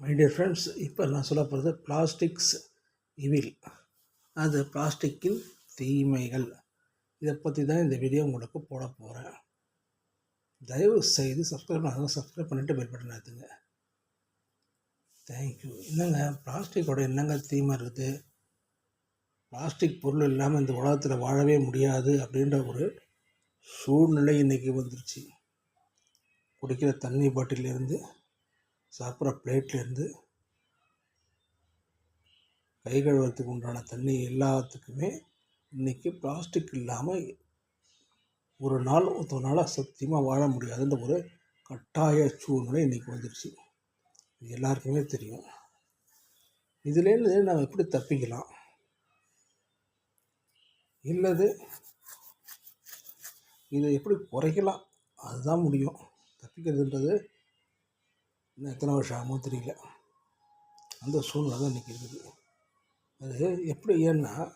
My dear friends இப்போ நான் சொல்ல போகிறது பிளாஸ்டிக்ஸ் இவில் அது பிளாஸ்டிக்கின் தீமைகள். இதை பற்றி தான் இந்த வீடியோ உங்களுக்கு போட போகிறேன் தயவு செய்து சப்ஸ்கிரைப் பண்ணாங்க சப்ஸ்கிரைப் பண்ணிவிட்டு பெல் பட்டன் அழுத்துங்க தேங்க்யூ என்னங்க பிளாஸ்டிக்கோட என்னங்க தீமை இருக்குது பிளாஸ்டிக் பொருள் இல்லாமல் இந்த உலகத்தில் வாழவே முடியாது அப்படின்ற ஒரு சூழ்நிலை இன்றைக்கி வந்துருச்சு. குடிக்கிற தண்ணி பாட்டிலேருந்து சாப்பிட்ற பிளேட்லேருந்து கை கழுவுறதுக்கு உண்டான தண்ணி எல்லாத்துக்குமே இன்றைக்கி பிளாஸ்டிக் இல்லாமல் ஒரு நாள் ஒருத்தர் சத்தியமாக வாழ முடியாதுன்ற ஒரு கட்டாய சூழ்நிலை இன்றைக்கி வந்துடுச்சு இது எல்லாருக்குமே தெரியும். இதுலேருந்து நம்ம எப்படி தப்பிக்கலாம்? இல்லது இதை எப்படி குறைக்கலாம்? அதுதான் முடியும். தப்பிக்கிறதுன்றது இன்னும் எத்தனை வருஷம் ஆகுமோ தெரியல. அந்த சூழ்நிலை தான் இன்றைக்கி இருக்குது. அது எப்படி ஏன்னா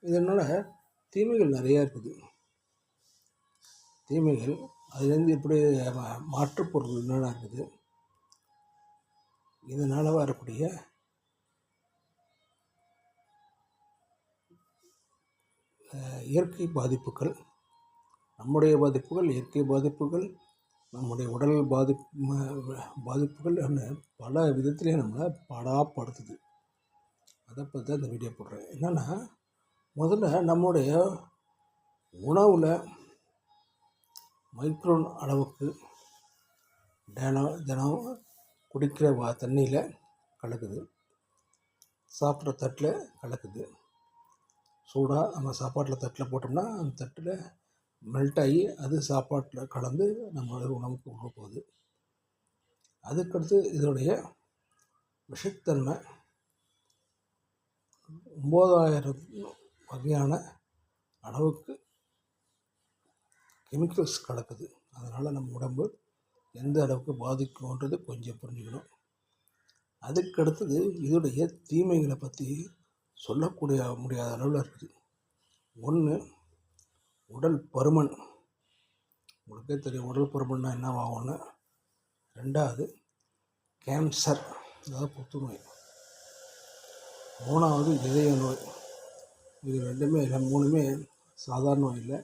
இதனால் தீமைகள் நிறையா இருக்குது. தீமைகள் அதுலேருந்து எப்படி மா- மாற்றுப் என்னென்ன இருக்குது? இதனால் வரக்கூடிய இயற்கை பாதிப்புகள் நம்முடைய பாதிப்புகள் இயற்கை பாதிப்புகள் நம்முடைய உடல் பாதிப் பாதிப்புகள் என்ன? பல விதத்திலே நம்மளை பாடாப்படுத்துது. அதை பற்றி தான் இந்த வீடியோ போடுறேன். என்னென்னா முதல்ல நம்முடைய உணவில் மைக்ரோன் அளவுக்கு தினம் தினம் குடிக்கிற வா தண்ணியில் கலக்குது. சாப்பிட்ற தட்டில் கலக்குது. சூடாக நம்ம சாப்பாட்டில் தட்டில் போட்டோம்னா அந்த தட்டில் மெல்ட் ஆகி அது சாப்பாட்டில் கலந்து நம்மளோட உணவுக்கு உள்ள போகுது அதுக்கடுத்து இதனுடைய விஷத்தன்மை. ஒம்பதாயிரம் வகையான அளவுக்கு கெமிக்கல்ஸ் கலக்குது. அதனால் நம்ம உடம்பு எந்த அளவுக்கு பாதிக்கும்ன்றது கொஞ்சம் புரிஞ்சுக்கணும். அதுக்கு அடுத்தது இதோடைய தீமைகளை பற்றி சொல்லக்கூடிய முடியாத அளவில் இருக்குது. ஒன்று உடல் பருமன். உங்களுக்கே தெரியும் உடல் பருமன்னா என்னவாகும்னு ரெண்டாவது கேன்சர் அதாவது புற்றுநோய் மூணாவது இதய நோய். இது ரெண்டுமே இல்லை மூணுமே சாதாரண நோய் இல்லை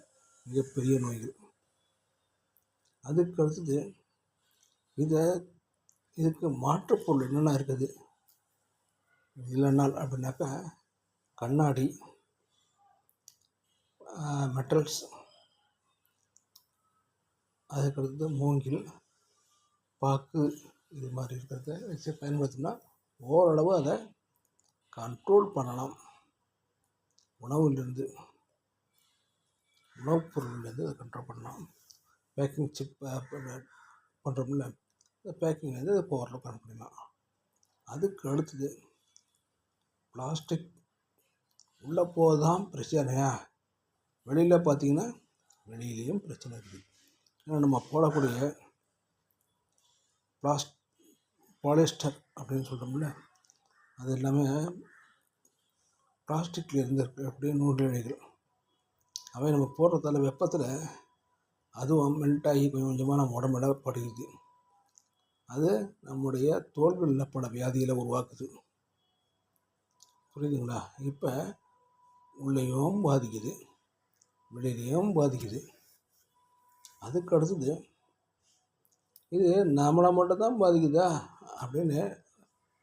மிகப்பெரிய நோய்கள். அதுக்கு அடுத்தது இதை இதுக்கு மாற்றுப்பொருள் என்னென்ன இருக்குது? இல்லைன்னா அப்படின்னாக்கா கண்ணாடி. மெட்டல்ஸ். அதுக்கடுத்து மூங்கில் பாக்கு இது மாதிரி இருக்கிறத வச்சு பயன்படுத்தினா ஓரளவு அதை கண்ட்ரோல் பண்ணலாம். உணவுலேருந்து உணவுப் பொருள்லேருந்து அதை கண்ட்ரோல் பண்ணலாம். பேக்கிங் சிப் பண்ணுறோம்ல இந்த பேக்கிங்லேருந்து அதை ஓரளவு கண்ட்ரோல் பண்ணிடலாம் அதுக்கு அடுத்தது பிளாஸ்டிக் உள்ளே போதான் பிரச்சனையா? வெளியில் பார்த்தீங்கன்னா வெளியிலையும் பிரச்சனை இருக்குது. ஏன்னா நம்ம போடக்கூடிய பிளாஸ்ட் பாலிஸ்டர் அப்படின்னு சொல்கிறோம்ல அது எல்லாமே பிளாஸ்டிக்கில் இருந்திருக்கு அப்படியே நூலிழைகள் அவை நம்ம போடுறதால வெப்பத்தில் அதுவும் மெல்ட் ஆகி கொஞ்சம் கொஞ்சமாக நம்ம உடம்புல படுகிறது அது நம்முடைய தோல்களில் பல வியாதிகளை உருவாக்குது. புரியுதுங்களா? இப்போ உள்ளேயும் பாதிக்குது. விடயம் பாதிக்குது. அதுக்கு அடுத்தது இது நம்மளை மட்டும்தான் பாதிக்குதா அப்படின்னு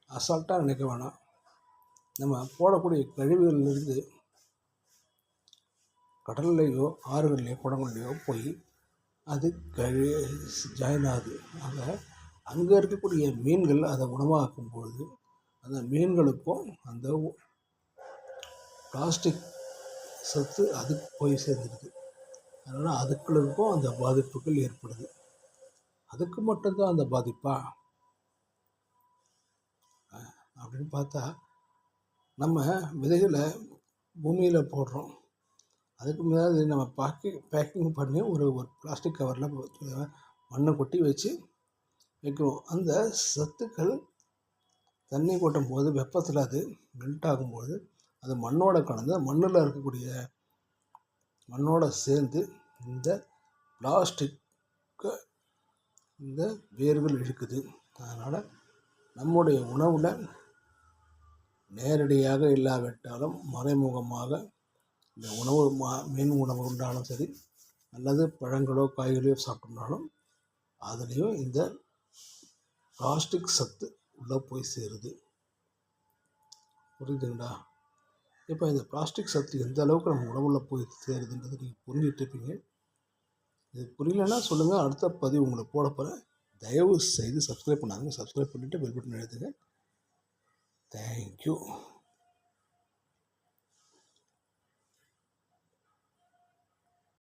அசால்ட்டாக நினைக்க வேணாம். நம்ம போடக்கூடிய கழிவுகளிலிருந்து கடல்லையோ ஆறுகள்லையோ குளங்கள்லையோ போய் அது கழி ஜாயின் ஆகுது. ஆக அங்கே இருக்கக்கூடிய மீன்கள் அதை உணவாக்கும் பொழுது அந்த மீன்களுக்கும் அந்த பிளாஸ்டிக் சத்து அதுக்கு போய் சேர்ந்துடுது அதனால் அதுக்களுக்கும் அந்த பாதிப்புகள் ஏற்படுது. அதுக்கு மட்டும்தான் அந்த பாதிப்பா? அப்படின்னு பார்த்தா நம்ம விதைகளை பூமியில் போடுறோம். அதுக்கு முன்னாடி நம்ம பேக்கிங் பேக்கிங் பண்ணி ஒரு ஒரு பிளாஸ்டிக் கவரில் மண்ணை கொட்டி வச்சு வைக்கிறோம். அந்த சத்துக்கள் தண்ணி கொட்டும் போது வெப்பத்தில் அது மெல்ட் ஆகும்போது அது மண்ணோட கலந்து மண்ணில் இருக்கக்கூடிய மண்ணோட சேர்ந்து இந்த பிளாஸ்டிக்கை இந்த வேர்கள் இழுக்குது. அதனால் நம்முடைய உணவில் நேரடியாக இல்லாவிட்டாலும் மறைமுகமாக இந்த உணவு மா மீன் உணவு உண்டாலும் சரி அல்லது பழங்களோ காய்கறியோ சாப்பிட்டோம்னாலும் அதுலேயும் இந்த பிளாஸ்டிக் சத்து உள்ளே போய் சேருது. புரியுதுங்களா? இப்போ இந்த பிளாஸ்டிக் சத்து எந்த அளவுக்கு நம்ம உடம்புல போய் சேருதுன்றது நீங்கள் புரிஞ்சுட்டு இருப்பீங்க. இது புரியலன்னா சொல்லுங்கள் அடுத்த பதிவு உங்களை போட போகிறேன் தயவு செய்து சப்ஸ்கிரைப் பண்ணாதுங்க சப்ஸ்கிரைப் பண்ணிவிட்டு பெல் பட்டன் எழுதுங்க தேங்க்யூ